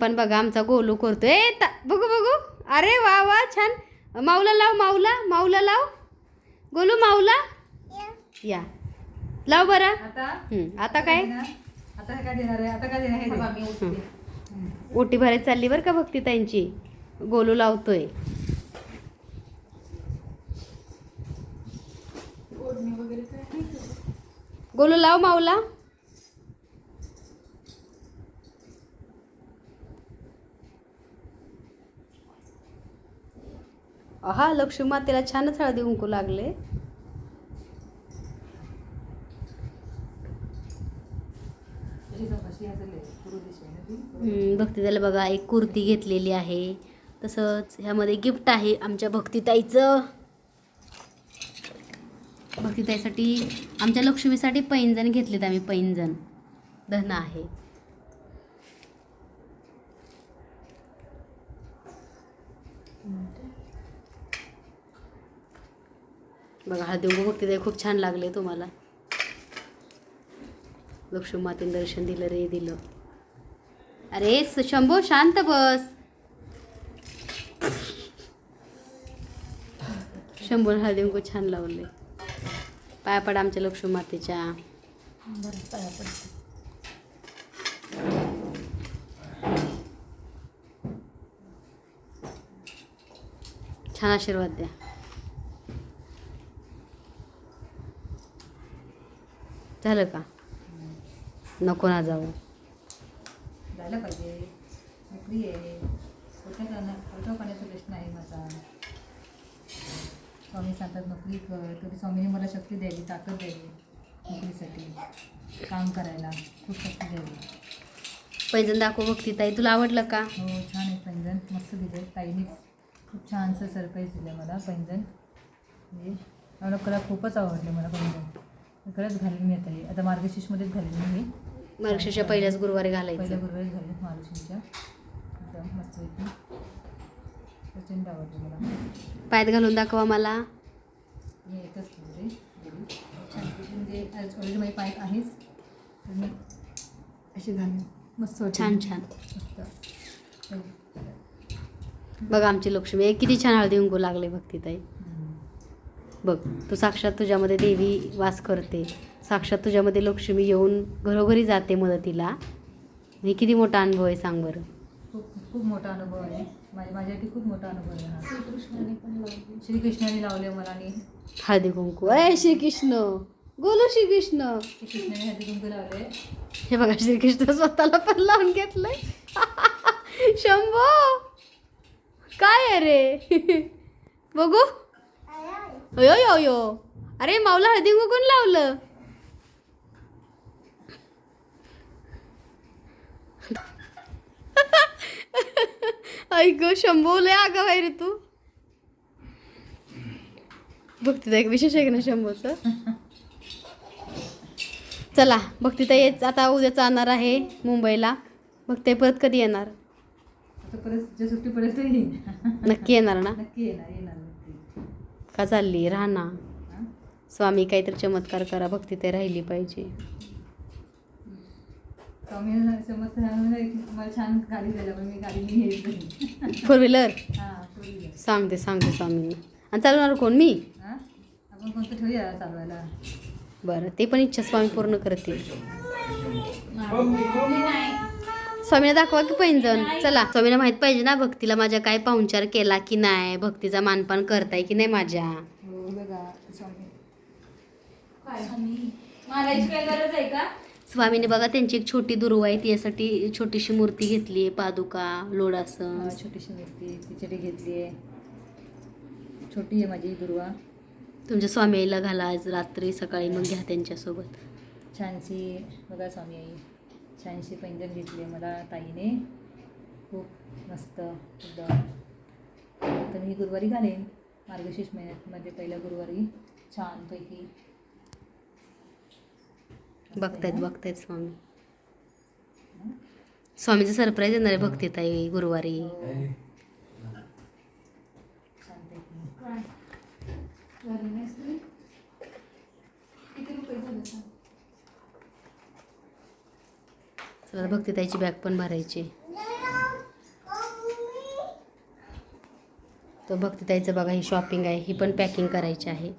पण बघा आमचा गोलू करतोय. ए, ता- बघू बघू. अरे वा वा छान. माऊला लाव माऊला. माऊला लाव. गोलू माऊला. या. लाव बरं. आता? आता काय? आता काय देणार? आहे? आता काय देणार आहे? बघा, मी उठते. ओटी भरायला चालली बरं का भक्ती त्यांची गोलू लावतोय. गोलू लाव माऊला. हा लक्ष्मी मातेला छानच हळदी कुंकू लागले. भक्तीताईला बघा एक कुर्ती घेतलेली आहे. तसंच ह्यामध्ये गिफ्ट आहे आमच्या भक्तीताईचं. भक्तिताईसाठी आमच्या लक्ष्मीसाठी पैंजण घेतलेत आम्ही पैंजण. धन आहे. बघा हळदी कुंकू भक्तिताई खूप छान लागले तुम्हाला. लक्ष्मी मातेने दर्शन दिलं रे दिलं. अरे शंभो शांत बस. शंभो हळदी कुंकू छान लावले. पाया पड आमच्या लक्ष्मी मातेच्या. छान आशीर्वाद द्या. झालं का? नको ना जाऊ. जायला पाहिजे. नोकरी आहे. खोट्या पाण्याचा प्रश्न आहे माझा? स्वामी सांगतात नोकरी कर. तरी स्वामीने मला शक्ती द्यावी ताकद द्यावी नोकरीसाठी. काम करायला खूप शक्ती द्यावी. पैंजण दाखव भक्ती ताई. तुला आवडलं का? हो छान आहे पैंजण. मस्त दिलं ताईनेच खूप छानसं सरप्राईज दिलं मला पैंजण. म्हणजे मला खूपच आवडले मला पैंजण. खरंच घालून येत आहे आता मार्गशीर्षमध्येच घालेली मी हे. मार्गशीर्षच्या पहिल्याच गुरुवारी पहिल्या घालायचं गुरुवारी घालले मार्गशीर्षच्या. एकदम मस्त प्रचंड आवडते मला. पायात घालून दाखवा मला. मी एकच म्हणजे ऑलरेडी माझी पाईप आहेच. मी अशी घालून. मस्त. छान छान. मस्त. बघ आमची लक्ष्मी. किती छान हळदी कुंकू लागले भक्ती ताई हम्म. बघ तू साक्षात तुझ्यामध्ये देवी वास करते. साक्षात तुझ्यामध्ये लक्ष्मी येऊन घरोघरी जाते मदतीला. हे किती मोठा अनुभव आहे सांग बरं. खूप खूप मोठा अनुभव आहे. माझ्या माझ्यासाठी खूप मोठा अनुभव आहे हा. श्रीकृष्णाने पण लावले. श्रीकृष्णाने लावले मला आणि हळदी कुंकू. अय श्रीकृष्ण. गोलू श्रीकृष्ण. श्रीकृष्णाने हळदी कुंकू लावले. हे बघा श्रीकृष्ण स्वतःला पण लावून घेतलंय. शंभो काय आहे रे? बघू. अयो यो यो अरे माऊला हळदी कोण लावलं? ऐक आहे रे तू. बघते एक विशेष आहे की ना शंभूचं? चला भक्ती येत आता उद्या जाणार आहे मुंबईला. बघते परत कधी येणार? नक्की येणार ना? नक्की येणार का चालली राहना हां स्वामी काहीतरी चमत्कार करा भक्ती ते राहिली पाहिजे. फोर व्हीलर हां सांगते सांगते स्वामींना. आणि चालवणार कोण? मी? हां? बरं ते पण इच्छा स्वामी पूर्ण करतील. स्वामीला दाखवा की पैंजण. चला स्वामीला माहीत पाहिजे ना भक्तीला माझ्या काय पाहुणचार केला की नाही? भक्तीचा मानपान करताय की नाही माझ्या? स्वामी स्वामीने बघा त्यांची एक छोटी दुर्वा आहे त्यासाठी छोटीशी मूर्ती घेतली आहे पादुका लोडासन छोटीशी मूर्ती तिच्यासाठी घेतली आहे. छोटी आहे माझी दुर्वा. तुमच्या स्वामीला घाला आज रात्री सकाळी मग घ्या त्यांच्यासोबत. छानशी बघा स्वामी आई. छानशी पैंजण घेतली मला ताईने. खूप मस्त एकदम. तर मी गुरुवारी घालेन मार्गशीर्ष महिन्यामध्ये पहिल्या गुरुवारी. छानपैकी. बघतायत? बघतायत स्वामी. स्वामीचं सरप्राईज येणार आहे भक्तीताई गुरुवारी. हो. छानपैकी. चला भक्ती ताईची बॅग पण भरायची. तर भक्ती ताईचं बघा ही शॉपिंग आहे ही पण पॅकिंग करायची आहे.